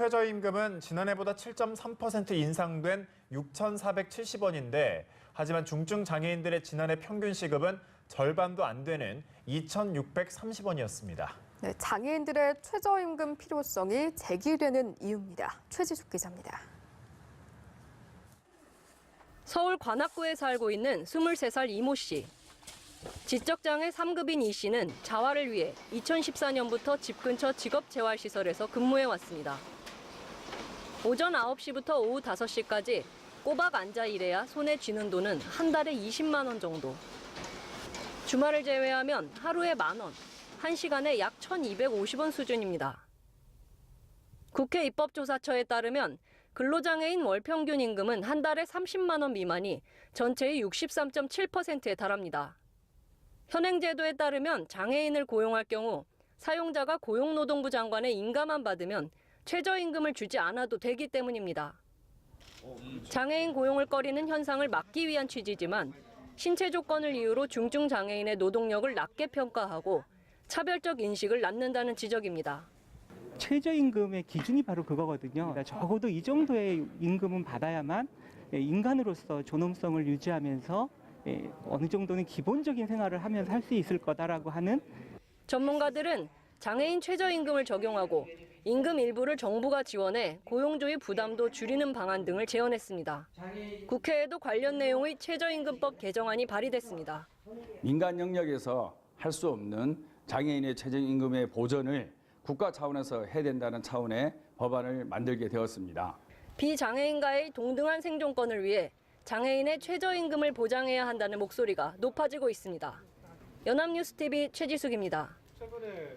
최저임금은 지난해보다 7.3% 인상된 6,470원인데 하지만 중증 장애인들의 지난해 평균 시급은 절반도 안 되는 2,630원이었습니다. 네, 장애인들의 최저임금 필요성이 제기되는 이유입니다. 최지숙 기자입니다. 서울 관악구에 살고 있는 23살 이모 씨. 지적장애 3급인 이 씨는 자활을 위해 2014년부터 집 근처 직업재활시설에서 근무해 왔습니다. 오전 9시부터 오후 5시까지 꼬박 앉아 일해야 손에 쥐는 돈은 한 달에 20만 원 정도. 주말을 제외하면 하루에 만 원, 한 시간에 약 1,250원 수준입니다. 국회 입법조사처에 따르면 근로장애인 월 평균 임금은 한 달에 30만 원 미만이 전체의 63.7%에 달합니다. 현행 제도에 따르면 장애인을 고용할 경우 사용자가 고용노동부 장관의 인가만 받으면 최저임금을 주지 않아도 되기 때문입니다. 장애인 고용을 꺼리는 현상을 막기 위한 취지지만 신체 조건을 이유로 중증 장애인의 노동력을 낮게 평가하고 차별적 인식을 낳는다는 지적입니다. 최저임금의 기준이 바로 그거거든요. 그러니까 적어도 이 정도의 임금은 받아야만 예, 인간으로서 존엄성을 유지하면서 예, 어느 정도는 기본적인 생활을 하면서 할 수 있을 거다라고 하는 전문가들은 장애인 최저임금을 적용하고 임금 일부를 정부가 지원해 고용주의 부담도 줄이는 방안 등을 제언했습니다. 국회에도 관련 내용의 최저임금법 개정안이 발의됐습니다. 민간 영역에서 할 수 없는 장애인의 최저임금의 보전을 국가 차원에서 해야 된다는 차원의 법안을 만들게 되었습니다. 비장애인과의 동등한 생존권을 위해 장애인의 최저임금을 보장해야 한다는 목소리가 높아지고 있습니다. 연합뉴스TV 최지숙입니다. 최근에